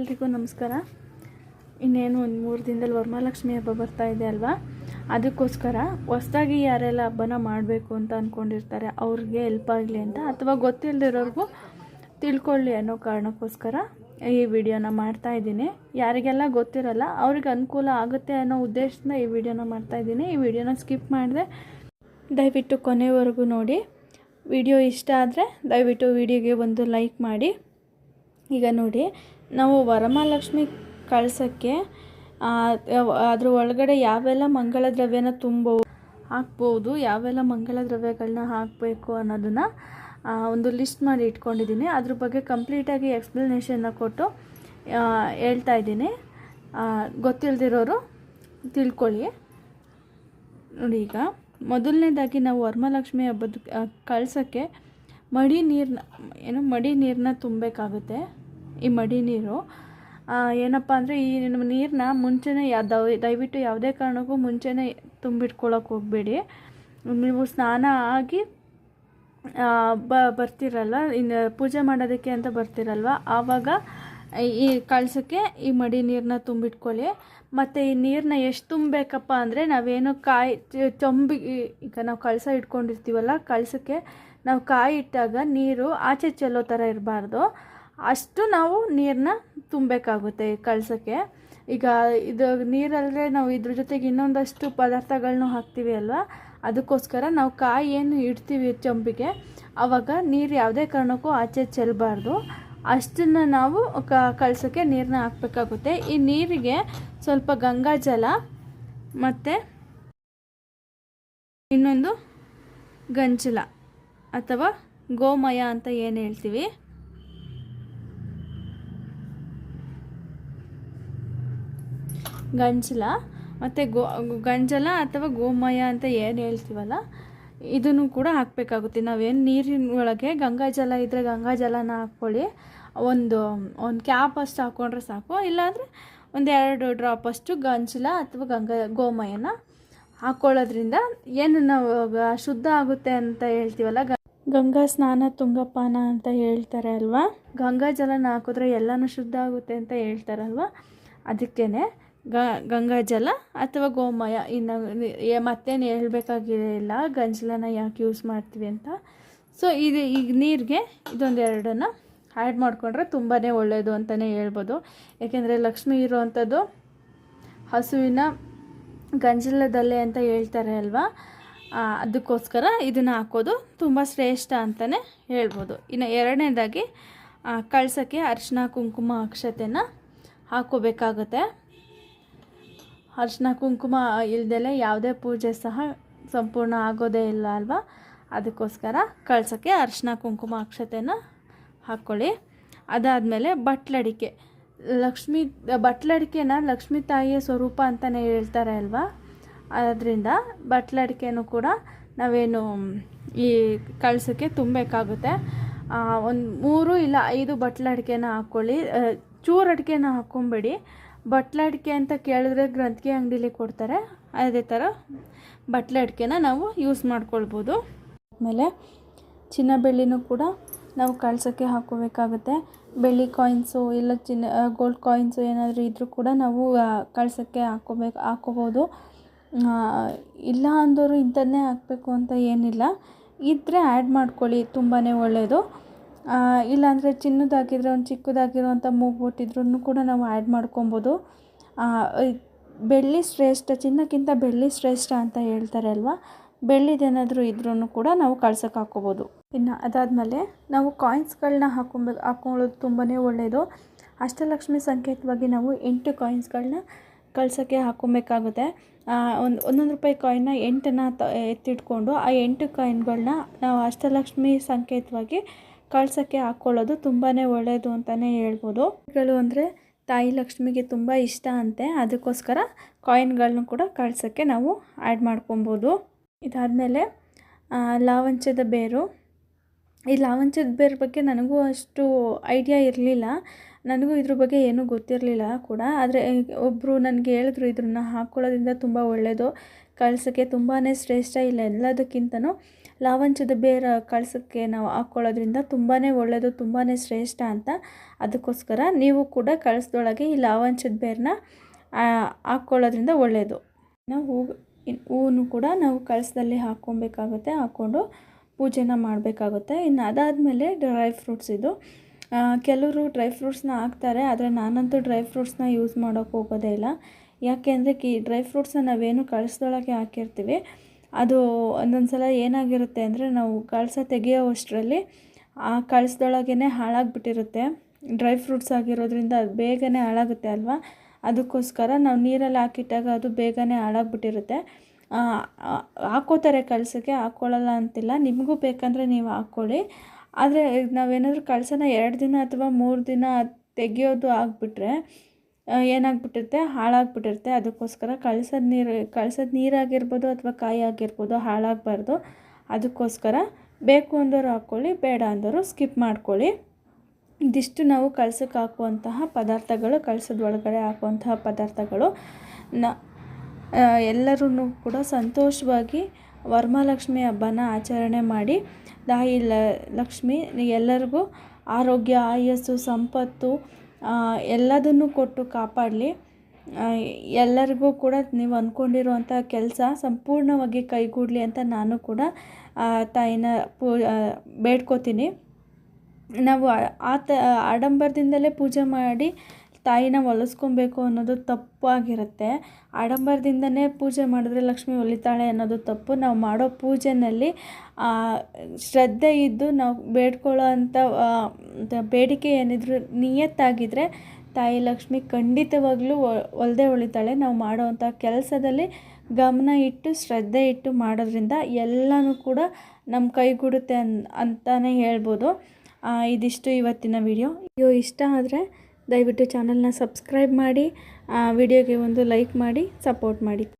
ಎಲ್ರಿಗೂ ನಮಸ್ಕಾರ. ಇನ್ನೇನು ಒಂದು ಮೂರು ದಿನದಲ್ಲಿ ವರಮಹಾಲಕ್ಷ್ಮಿ ಹಬ್ಬ ಬರ್ತಾ ಇದೆ ಅಲ್ವಾ? ಅದಕ್ಕೋಸ್ಕರ ಹೊಸ್ದಾಗಿ ಯಾರೆಲ್ಲ ಹಬ್ಬನ ಮಾಡಬೇಕು ಅಂತ ಅಂದ್ಕೊಂಡಿರ್ತಾರೆ ಅವ್ರಿಗೆ ಹೆಲ್ಪ್ ಆಗಲಿ ಅಂತ ಅಥವಾ ಗೊತ್ತಿಲ್ಲದಿರೋರ್ಗೂ ತಿಳ್ಕೊಳ್ಳಿ ಅನ್ನೋ ಕಾರಣಕ್ಕೋಸ್ಕರ ಈ ವಿಡಿಯೋನ ಮಾಡ್ತಾ ಇದ್ದೀನಿ. ಯಾರಿಗೆಲ್ಲ ಗೊತ್ತಿರಲ್ಲ, ಅವ್ರಿಗೆ ಅನುಕೂಲ ಆಗುತ್ತೆ ಅನ್ನೋ ಉದ್ದೇಶದಿಂದ ಈ ವಿಡಿಯೋನ ಮಾಡ್ತಾ ಇದ್ದೀನಿ. ಈ ವಿಡಿಯೋನ ಸ್ಕಿಪ್ ಮಾಡಿದೆ ದಯವಿಟ್ಟು ಕೊನೆವರೆಗೂ ನೋಡಿ. ವಿಡಿಯೋ ಇಷ್ಟ ಆದರೆ ದಯವಿಟ್ಟು ವಿಡಿಯೋಗೆ ಒಂದು ಲೈಕ್ ಮಾಡಿ. ಈಗ ನೋಡಿ ನಾವು ವರಮಹಾಲಕ್ಷ್ಮಿ ಕಳ್ಸೋಕ್ಕೆ ಅದ್ರ ಒಳಗಡೆ ಯಾವೆಲ್ಲ ಮಂಗಳ ದ್ರವ್ಯನ ತುಂಬ, ಹಾಕ್ಬೋದು, ಯಾವೆಲ್ಲ ಮಂಗಳ ದ್ರವ್ಯಗಳನ್ನ ಹಾಕಬೇಕು ಅನ್ನೋದನ್ನು ಒಂದು ಲಿಸ್ಟ್ ಮಾಡಿ ಇಟ್ಕೊಂಡಿದ್ದೀನಿ. ಅದ್ರ ಬಗ್ಗೆ ಕಂಪ್ಲೀಟಾಗಿ ಎಕ್ಸ್ಪ್ಲನೇಷನ್ನ ಕೊಟ್ಟು ಹೇಳ್ತಾ ಇದ್ದೀನಿ. ಗೊತ್ತಿಲ್ಲದಿರೋರು ತಿಳ್ಕೊಳ್ಳಿ. ನೋಡಿ ಈಗ, ಮೊದಲನೇದಾಗಿ ನಾವು ವರಮಹಾಲಕ್ಷ್ಮಿ ಹಬ್ಬದ ಕಳ್ಸೋಕ್ಕೆ ಮಡಿ ನೀರನ್ನ ಏನು, ಮಡಿ ನೀರನ್ನ ತುಂಬಬೇಕಾಗುತ್ತೆ. ಈ ಮಡಿ ನೀರು. ಏನಪ್ಪ ಅಂದರೆ ಈ ನೀರನ್ನ ಮುಂಚೆನೇ ಯಾ ದಯವಿಟ್ಟು ಯಾವುದೇ ಕಾರಣಕ್ಕೂ ಮುಂಚೆನೇ ತುಂಬಿಟ್ಕೊಳ್ಳೋಕೆ ಹೋಗಬೇಡಿ. ನೀವು ಸ್ನಾನ ಆಗಿ ಬ, ಬರ್ತಿರಲ್ಲ ಇನ್ನು ಪೂಜೆ ಮಾಡೋದಕ್ಕೆ ಅಂತ ಬರ್ತಿರಲ್ವ? ಆವಾಗ ಈ ಕಳಸಕ್ಕೆ ಈ ಮಡಿ ನೀರನ್ನ ತುಂಬಿಟ್ಕೊಳ್ಳಿ. ಮತ್ತು ಈ ನೀರನ್ನ ಎಷ್ಟು ತುಂಬಬೇಕಪ್ಪ ಅಂದರೆ ನಾವೇನು ಕಾಯಿ ಚೊಂಬಿ ಈಗ ನಾವು ಕಳಸ ಇಟ್ಕೊಂಡಿರ್ತೀವಲ್ಲ, ಕಳಸಕ್ಕೆ ನಾವು ಕಾಯಿ ಇಟ್ಟಾಗ ನೀರು ಆಚೆ ಚೆಲ್ಲೋ ಥರ ಇರಬಾರ್ದು. ಅಷ್ಟು ನಾವು ನೀರನ್ನ ತುಂಬಬೇಕಾಗುತ್ತೆ ಕಳ್ಸೋಕ್ಕೆ. ಈಗ ಇದು ನೀರಲ್ಲದೆ ನಾವು ಇದ್ರ ಜೊತೆಗೆ ಇನ್ನೊಂದಷ್ಟು ಪದಾರ್ಥಗಳನ್ನೂ ಹಾಕ್ತೀವಿ ಅಲ್ವಾ? ಅದಕ್ಕೋಸ್ಕರ ನಾವು ಕಾಯಿ ಏನು ಇಡ್ತೀವಿ ಚಂಪಿಗೆ. ಆವಾಗ ನೀರು ಯಾವುದೇ ಕಾರಣಕ್ಕೂ ಆಚೆ ಚೆಲ್ಲಬಾರ್ದು ಅಷ್ಟನ್ನು ನಾವು ಕ ಕಳ್ಸೋಕ್ಕೆ ನೀರನ್ನ ಹಾಕಬೇಕಾಗುತ್ತೆ. ಈ ನೀರಿಗೆ ಸ್ವಲ್ಪ ಗಂಗಾ ಜಲ ಮತ್ತು ಇನ್ನೊಂದು ಗಂಜಲ ಅಥವಾ ಗೋಮಯ ಅಂತ ಏನು ಹೇಳ್ತೀವಿ? ಗಂಜಲ ಮತ್ತು ಗೋ ಗಂಜಲ ಅಥವಾ ಗೋಮಯ ಅಂತ ಏನು ಹೇಳ್ತೀವಲ್ಲ ಇದನ್ನು ಕೂಡ ಹಾಕಬೇಕಾಗುತ್ತೆ. ನಾವೇನು ನೀರಿನ ಒಳಗೆ ಗಂಗಾಜಲ ಇದ್ದರೆ ಗಂಗಾಜಲನ ಹಾಕ್ಕೊಳ್ಳಿ. ಒಂದು ಒಂದು ಕ್ಯಾಪ್ ಅಷ್ಟು ಹಾಕ್ಕೊಂಡ್ರೆ ಸಾಕು. ಇಲ್ಲಾಂದರೆ ಒಂದು ಎರಡು ಡ್ರಾಪ್ ಅಷ್ಟು ಗಂಜಲ ಅಥವಾ ಗಂಗಾ ಗೋಮಯನ ಹಾಕ್ಕೊಳ್ಳೋದ್ರಿಂದ ಏನು ನಾವು ಶುದ್ಧ ಆಗುತ್ತೆ ಅಂತ ಹೇಳ್ತೀವಲ್ಲ ಗಂಗಾ ಸ್ನಾನ ತುಂಗಪಾನ ಅಂತ ಹೇಳ್ತಾರೆ ಅಲ್ವಾ? ಗಂಗಾ ಜಲನ ಹಾಕಿದ್ರೆ ಎಲ್ಲನೂ ಶುದ್ಧ ಆಗುತ್ತೆ ಅಂತ ಹೇಳ್ತಾರಲ್ವ? ಅದಕ್ಕೇ ಗ, ಗಂಗಾ ಜಲ ಅಥವಾ ಗೋಮಯ. ಇನ್ನು ಮತ್ತೇನು ಹೇಳಬೇಕಾಗಿಲ್ಲ ಗಂಜಲನ ಯಾಕೆ ಯೂಸ್ ಮಾಡ್ತೀವಿ ಅಂತ. ಸೊ ಇದು ಈಗ ನೀರಿಗೆ ಇದೊಂದು ಎರಡನ್ನು ಆ್ಯಡ್ ಮಾಡಿಕೊಂಡ್ರೆ ತುಂಬಾ ಒಳ್ಳೆಯದು ಅಂತಲೇ ಹೇಳ್ಬೋದು. ಏಕೆಂದರೆ ಲಕ್ಷ್ಮಿ ಇರುವಂಥದ್ದು ಹಸುವಿನ ಗಂಜಲದಲ್ಲೇ ಅಂತ ಹೇಳ್ತಾರೆ ಅಲ್ವಾ? ಅದಕ್ಕೋಸ್ಕರ ಇದನ್ನು ಹಾಕೋದು ತುಂಬ ಶ್ರೇಷ್ಠ ಅಂತಲೇ ಹೇಳ್ಬೋದು. ಇನ್ನು ಎರಡನೇದಾಗಿ ಕಳ್ಸಕ್ಕೆ ಕಳ್ಸೋಕ್ಕೆ ಅರಿಶಿನ ಕುಂಕುಮ, ಅಕ್ಷತೆನ ಹಾಕೋಬೇಕಾಗುತ್ತೆ. ಅರಿಶಿನ ಕುಂಕುಮ ಇಲ್ದಲೆ ಯಾವುದೇ ಪೂಜೆ ಸಹ ಸಂಪೂರ್ಣ ಆಗೋದೇ ಇಲ್ಲ ಅಲ್ವಾ? ಅದಕ್ಕೋಸ್ಕರ ಕಳ್ಸೋಕ್ಕೆ ಅರ್ಶಿನ ಕುಂಕುಮ ಅಕ್ಷತೆನ ಹಾಕ್ಕೊಳ್ಳಿ ಅದಾದಮೇಲೆ ಬಟ್ಲಡಿಕೆ. ಲಕ್ಷ್ಮಿ, ಬಟ್ಲಡಿಕೆನ ಲಕ್ಷ್ಮೀ ತಾಯಿಯ ಸ್ವರೂಪ ಅಂತಲೇ ಹೇಳ್ತಾರೆ ಅಲ್ವಾ? ಅದರಿಂದ ಬಟ್ಲಡಿಕೆನೂ ಕೂಡ ನಾವೇನು ಈ ಕಳ್ಸೋಕ್ಕೆ ತುಂಬಬೇಕಾಗುತ್ತೆ. ಒಂದು ಮೂರು ಇಲ್ಲ ಐದು ಬಟ್ಲಡಿಕೆನ ಹಾಕ್ಕೊಳ್ಳಿ ಚೂರು ಅಡಿಕೆನ ಹಾಕ್ಕೊಂಬೇಡಿ ಬಟ್ಲಡಿಕೆ ಅಂತ ಕೇಳಿದ್ರೆ ಗ್ರಂಥಿಗೆ ಅಂಗಡಿಲಿ ಕೊಡ್ತಾರೆ. ಅದೇ ಥರ ಬಟ್ಲೆ ಅಡಿಕೆನ ನಾವು ಯೂಸ್ ಮಾಡ್ಕೊಳ್ಬೋದು. ಆಮೇಲೆ ಚಿನ್ನ ಬೆಳ್ಳಿನೂ ಕೂಡ ನಾವು ಕಳ್ಸೋಕ್ಕೆ ಹಾಕೋಬೇಕಾಗುತ್ತೆ. ಬೆಳ್ಳಿ ಕಾಯಿನ್ಸು ಇಲ್ಲ ಚಿನ್ನ ಗೋಲ್ಡ್ ಕಾಯಿನ್ಸು ಏನಾದರೂ ಇದ್ದರೂ ಕೂಡ ನಾವು ಕಳ್ಸೋಕ್ಕೆ ಹಾಕೋಬೇಕು, ಹಾಕೋಬೋದು. ಇಲ್ಲ ಅಂದವರು ಇಂಥದ್ದೇ ಹಾಕಬೇಕು ಅಂತ ಏನಿಲ್ಲ. ಇದ್ದರೆ ಆ್ಯಡ್ ಮಾಡ್ಕೊಳ್ಳಿ ತುಂಬಾ ಒಳ್ಳೆಯದು ಇಲ್ಲಾಂದರೆ ಚಿನ್ನದಾಗಿದ್ದರೆ ಒಂದು ಚಿಕ್ಕದಾಗಿರೋಂಥ ಮೂಗ್ಬೊಟ್ಟಿದ್ರೂ ಕೂಡ ನಾವು ಆ್ಯಡ್ ಮಾಡ್ಕೊಬೋದು. ಬೆಳ್ಳಿ ಶ್ರೇಷ್ಠ, ಚಿನ್ನಕ್ಕಿಂತ ಬೆಳ್ಳಿ ಶ್ರೇಷ್ಠ ಅಂತ ಹೇಳ್ತಾರೆ ಅಲ್ವಾ? ಬೆಳ್ಳಿದೇನಾದರೂ ಇದ್ರೂ ಕೂಡ ನಾವು ಕಳ್ಸೋಕೆ ಹಾಕ್ಕೋಬೋದು. ಇನ್ನು ಅದಾದಮೇಲೆ ನಾವು ಕಾಯಿನ್ಸ್ಗಳನ್ನ ಹಾಕೊಬೇಕು ಹಾಕ್ಕೊಳ್ಳೋದು ತುಂಬಾ ಒಳ್ಳೆಯದು ಅಷ್ಟಲಕ್ಷ್ಮಿ ಸಂಕೇತವಾಗಿ ನಾವು ಎಂಟು ಕಾಯಿನ್ಸ್ಗಳನ್ನ ಕಳ್ಸೋಕ್ಕೆ ಹಾಕ್ಕೊಬೇಕಾಗುತ್ತೆ. ಒಂದು, ಒಂದೊಂದು ರೂಪಾಯಿ ಕಾಯಿನ್ನ ಎಂಟನ್ನು ಎತ್ತಿಟ್ಕೊಂಡು ಆ ಎಂಟು ಕಾಯಿನ್ಗಳನ್ನ ನಾವು ಅಷ್ಟಲಕ್ಷ್ಮಿ ಸಂಕೇತವಾಗಿ ಕಳ್ಸೋಕ್ಕೆ ಹಾಕ್ಕೊಳ್ಳೋದು ತುಂಬಾ ಒಳ್ಳೆಯದು ಅಂತಲೇ ಹೇಳ್ಬೋದು. ಗಳು ಅಂದರೆ ತಾಯಿ ಲಕ್ಷ್ಮಿಗೆ ತುಂಬ ಇಷ್ಟ ಅಂತೆ. ಅದಕ್ಕೋಸ್ಕರ ಕಾಯಿನ್ಗಳನ್ನ ಕೂಡ ಕಳ್ಸೋಕ್ಕೆ ನಾವು ಆ್ಯಡ್ ಮಾಡ್ಕೊಬೋದು. ಇದಾದಮೇಲೆ ಲಾವಂಚದ ಬೇರು. ಈ ಲಾವಂಚದ ಬೇರು ಬಗ್ಗೆ ನನಗೂ ಅಷ್ಟು ಐಡಿಯಾ ಇರಲಿಲ್ಲ. ನನಗೂ ಇದ್ರ ಬಗ್ಗೆ ಏನೂ ಗೊತ್ತಿರಲಿಲ್ಲ ಕೂಡ. ಆದರೆ ಒಬ್ಬರು ನನಗೆ ಹೇಳಿದ್ರು ಇದನ್ನ ಹಾಕ್ಕೊಳ್ಳೋದ್ರಿಂದ ತುಂಬ ಒಳ್ಳೆಯದು ಕಳ್ಸೋಕ್ಕೆ ತುಂಬಾ ಶ್ರೇಷ್ಠ ಇಲ್ಲ ಎಲ್ಲದಕ್ಕಿಂತನೂ. ಲಾವಂಚದ ಬೇರ ಕಳಸಕ್ಕೆ ನಾವು ಹಾಕ್ಕೊಳ್ಳೋದ್ರಿಂದ ತುಂಬಾ ಒಳ್ಳೆಯದು ತುಂಬಾ ಶ್ರೇಷ್ಠ ಅಂತ ಅದಕ್ಕೋಸ್ಕರ ನೀವು ಕೂಡ ಕಳಸದೊಳಗೆ ಈ ಲಾವಂಚದ ಬೇರನ್ನ ಹಾಕ್ಕೊಳ್ಳೋದ್ರಿಂದ ಒಳ್ಳೆಯದು ನಾವು ಹೂ ಹೂವನ್ನು ಕೂಡ ನಾವು ಕಳಸದಲ್ಲಿ ಹಾಕ್ಕೊಬೇಕಾಗುತ್ತೆ, ಹಾಕ್ಕೊಂಡು ಪೂಜೆನ ಮಾಡಬೇಕಾಗುತ್ತೆ. ಇನ್ನು ಅದಾದಮೇಲೆ ಡ್ರೈ ಫ್ರೂಟ್ಸ್ ಇದು. ಕೆಲವರು ಡ್ರೈ ಫ್ರೂಟ್ಸ್ನ ಹಾಕ್ತಾರೆ, ಆದರೆ ನಾನಂತೂ ಡ್ರೈ ಫ್ರೂಟ್ಸ್ನ ಯೂಸ್ ಮಾಡೋಕ್ಕೆ ಹೋಗೋದೇ ಇಲ್ಲ. ಯಾಕೆ ಅಂದರೆ ಕಿ, ಡ್ರೈ ಫ್ರೂಟ್ಸ್ನ ನಾವೇನು ಕಳಸದೊಳಗೆ ಹಾಕಿರ್ತೀವಿ. ಅದು ಒಂದೊಂದು ಸಲ ಏನಾಗಿರುತ್ತೆ ಅಂದರೆ ನಾವು ಕಳಸ ತೆಗೆಯೋ ಅಷ್ಟರಲ್ಲಿ ಆ ಕಳಸದೊಳಗೇ ಹಾಳಾಗಿಬಿಟ್ಟಿರುತ್ತೆ. ಡ್ರೈ ಫ್ರೂಟ್ಸ್ ಆಗಿರೋದ್ರಿಂದ ಅದು ಬೇಗನೆ ಹಾಳಾಗುತ್ತೆ ಅಲ್ವಾ? ಅದಕ್ಕೋಸ್ಕರ ನಾವು ನೀರಲ್ಲಿ ಹಾಕಿಟ್ಟಾಗ ಅದು ಬೇಗನೆ ಹಾಳಾಗ್ಬಿಟ್ಟಿರುತ್ತೆ. ಹಾಕೋತಾರೆ ಕಳಸಕ್ಕೆ ಹಾಕ್ಕೊಳ್ಳಲ್ಲ ಅಂತಿಲ್ಲ. ನಿಮಗೂ ಬೇಕಂದರೆ ನೀವು ಹಾಕ್ಕೊಳ್ಳಿ. ಆದರೆ ನಾವೇನಾದರೂ ಕಳಸನ ಎರಡು ದಿನ ಅಥವಾ ಮೂರು ದಿನ ತೆಗೆಯೋದು ಆಗಿಬಿಟ್ರೆ ಏನಾಗ್ಬಿಟ್ಟಿರುತ್ತೆ? ಹಾಳಾಗ್ಬಿಟ್ಟಿರುತ್ತೆ. ಅದಕ್ಕೋಸ್ಕರ ಕಳಸದ ನೀರು, ಕಳಸದ ನೀರಾಗಿರ್ಬೋದು ಅಥವಾ ಕಾಯಿ ಆಗಿರ್ಬೋದು ಹಾಳಾಗಬಾರ್ದು. ಅದಕ್ಕೋಸ್ಕರ ಬೇಕು ಅಂದರೂ ಹಾಕ್ಕೊಳ್ಳಿ, ಬೇಡ ಅಂದೋರು ಸ್ಕಿಪ್ ಮಾಡ್ಕೊಳ್ಳಿ. ಇದಿಷ್ಟು ನಾವು ಕಳ್ಸಕ್ಕೆ ಹಾಕುವಂತಹ ಪದಾರ್ಥಗಳು, ಕಳಸದ ಒಳಗಡೆ ಹಾಕುವಂತಹ ಪದಾರ್ಥಗಳು. ನ ಎಲ್ಲರೂ ಕೂಡ ಸಂತೋಷವಾಗಿ ವರ್ಮಾಲಕ್ಷ್ಮಿ ಹಬ್ಬನ ಆಚರಣೆ ಮಾಡಿ ದಾಯಿ ಲಕ್ಷ್ಮಿ ಎಲ್ಲರಿಗೂ ಆರೋಗ್ಯ, ಆಯಸ್ಸು, ಸಂಪತ್ತು ಎಲ್ಲದನ್ನು ಕೊಟ್ಟು ಕಾಪಾಡಲಿ. ಎಲ್ಲರಿಗೂ ಕೂಡ ನೀವು ಅಂದ್ಕೊಂಡಿರುವಂಥ ಕೆಲಸ ಸಂಪೂರ್ಣವಾಗಿ ಕೈಗೂಡಲಿ ಅಂತ ನಾನು ಕೂಡ ತಾಯಿನ ಪೂ ಬೇಡ್ಕೋತೀನಿ. ನಾವು ಆ ತ ಆಡಂಬರದಿಂದಲೇ ಪೂಜೆ ಮಾಡಿ ತಾಯಿನ ಒಲಿಸ್ಕೊಬೇಕು ಅನ್ನೋದು ತಪ್ಪಾಗಿರುತ್ತೆ. ಆಡಂಬರದಿಂದನೇ ಪೂಜೆ ಮಾಡಿದ್ರೆ ಲಕ್ಷ್ಮಿ ಒಲಿತಾಳೆ ಅನ್ನೋದು ತಪ್ಪು. ನಾವು ಮಾಡೋ ಪೂಜೆಯಲ್ಲಿ ಶ್ರದ್ಧೆ ಇದ್ದು ನಾವು ಬೇಡ್ಕೊಳ್ಳೋ ಅಂಥ ಬೇಡಿಕೆ ಏನಿದ್ರು ನಿಯತ್ತಾಗಿದ್ದರೆ ತಾಯಿ ಲಕ್ಷ್ಮಿ ಖಂಡಿತವಾಗ್ಲೂ ಒಲ್ದೇ ಒಳಿತಾಳೆ ನಾವು ಮಾಡೋವಂಥ ಕೆಲಸದಲ್ಲಿ ಗಮನ ಇಟ್ಟು, ಶ್ರದ್ಧೆ ಇಟ್ಟು ಮಾಡೋದ್ರಿಂದ ಎಲ್ಲನೂ ಕೂಡ ನಮ್ಮ ಕೈಗೂಡುತ್ತೆ ಅನ್ ಅಂತಲೇ ಹೇಳ್ಬೋದು. ಇದಿಷ್ಟು ಇವತ್ತಿನ ವಿಡಿಯೋ. ಇವು ಇಷ್ಟ ಆದರೆ ದಯವಿಟ್ಟು ಚಾನಲ್ನ ಸಬ್ಸ್ಕ್ರೈಬ್ ಮಾಡಿ ವಿಡಿಯೋಗೆ ಒಂದು ಲೈಕ್ ಮಾಡಿ ಸಪೋರ್ಟ್ ಮಾಡಿ.